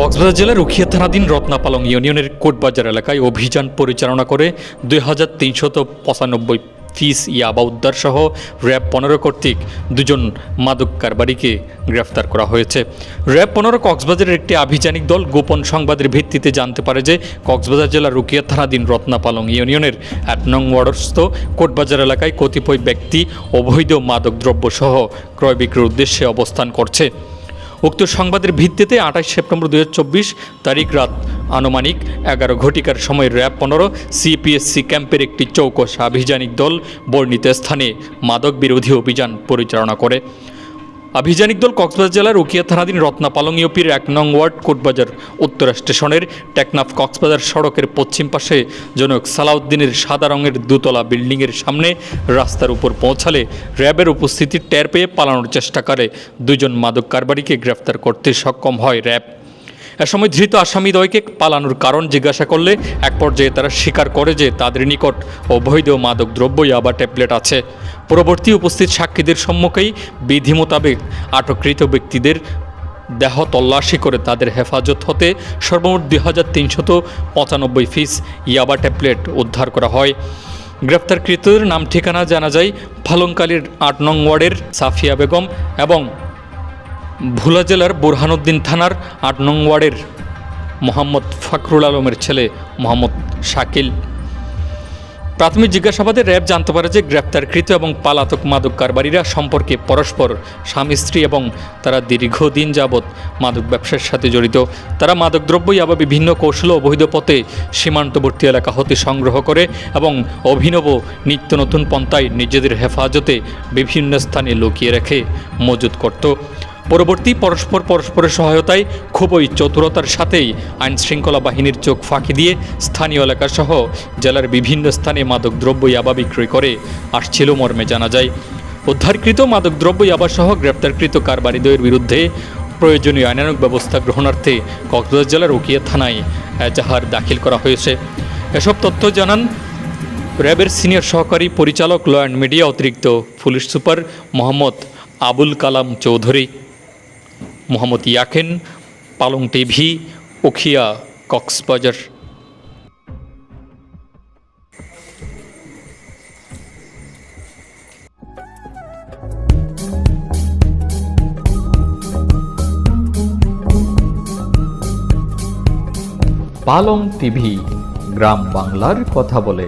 কক্সবাজার জেলার উখিয়া থানাধীন রত্নাপালং ইউনিয়নের কোটবাজার এলাকায় অভিযান পরিচালনা করে দুই হাজার তিনশত পঁচানব্বই ফিস ইয়াবা উদ্ধার সহ র্যাব পনেরো কর্তৃক দুজন মাদক কারবারিকে গ্রেফতার করা হয়েছে। র্যাব পনেরো কক্সবাজারের একটি আভিযানিক দল গোপন সংবাদের ভিত্তিতে জানতে পারে যে কক্সবাজার জেলার রুকিয়া থানাধীন রত্নাপালং ইউনিয়নের এক নং ওয়ার্ডস্থ কোটবাজার এলাকায় কতিপয় ব্যক্তি অবৈধ মাদকদ্রব্য সহ ক্রয় বিক্রির উদ্দেশ্যে অবস্থান করছে। উক্ত সংবাদের ভিত্তিতে আঠাশ সেপ্টেম্বর দু হাজার চব্বিশ তারিখ রাত আনুমানিক এগারো ঘটিকার সময় র্যাব পনেরো সিপিএসসি ক্যাম্পের একটি চৌকস আভিযানিক দল বর্ণিত স্থানে মাদক বিরোধী অভিযান পরিচালনা করে। আভিযানিক দল কক্সবাজার জেলার রুকিয়া থানাধীন রত্নাপালং ইউপির এক নং ওয়ার্ড কোটবাজার উত্তরা স্টেশনের টেকনাফ কক্সবাজার সড়কের পশ্চিম পাশে জনক সালাউদ্দিনের সাদা রঙের দুতলা বিল্ডিংয়ের সামনে রাস্তার উপর পৌঁছালে র্যাবের উপস্থিতি টের পেয়ে পালানোর চেষ্টা করে। দুজন মাদক কারবারিকে গ্রেফতার করতে সক্ষম হয় র্যাব। সময় ধৃত আসামিদ্বয়কে পালানোর কারণ জিজ্ঞাসা করলে এক পর্যায়ে তারা স্বীকার করে যে তাদের নিকট অবৈধ মাদক দ্রব্য ইয়াবা ট্যাবলেট আছে। পরবর্তী উপস্থিত সাক্ষীদের সম্মুখেই বিধি মোতাবেক আটককৃত ব্যক্তিদের দেহ তল্লাশি করে তাদের হেফাজত হতে সর্বমোট দুই হাজার তিনশত পঁচানব্বই ফিস ইয়াবা ট্যাবলেট উদ্ধার করা হয়। গ্রেপ্তারকৃতদের নাম ঠিকানা জানা যায় ফালংকালীর আট নং ওয়ার্ডের সাফিয়া বেগম এবং ভোলা জেলার বুরহানুদ্দিন থানার আট নং ওয়ার্ডের মোহাম্মদ ফখরুল আলমের ছেলে মোহাম্মদ শাকিল। প্রাথমিক জিজ্ঞাসাবাদে র্যাব জানতে পারে যে গ্রেপ্তারকৃত এবং পালাতক মাদক কারবারিরা সম্পর্কে পরস্পর স্বামী, স্ত্রী এবং তারা দীর্ঘদিন যাবৎ মাদক ব্যবসার সাথে জড়িত। তারা মাদকদ্রব্য আবার বিভিন্ন কৌশল অবৈধ পথে সীমান্তবর্তী এলাকা হতে সংগ্রহ করে এবং অভিনব নিত্য নতুন পন্থায় নিজেদের হেফাজতে বিভিন্ন স্থানে লুকিয়ে রেখে মজুত করত। পরবর্তী পরস্পর পরস্পরের সহায়তায় খুবই চতুরতার সাথেই আইন শৃঙ্খলা বাহিনীর চোখ ফাঁকি দিয়ে স্থানীয় এলাকাসহ জেলার বিভিন্ন স্থানে মাদকদ্রব্য ইয়াবা বিক্রয় করে আসছিল মর্মে জানা যায়। উদ্ধারকৃত মাদকদ্রব্য ইয়াবাসহ গ্রেপ্তারকৃত কারবারিদ্বয়ের বিরুদ্ধে প্রয়োজনীয় আইনানুক ব্যবস্থা গ্রহণার্থে কক্সবাজার জেলার উকিয়া থানায় এজাহার দাখিল করা হয়েছে। এসব তথ্য জানান র্যাবের সিনিয়র সহকারী পরিচালক ল অ্যান্ড মিডিয়া অতিরিক্ত police super Mohammad Abul Kalam Chowdhury. Mohammad Yaken Palong TV Ukhia Cox's Bazar. পালং টিভি গ্রাম বাংলার কথা বলে।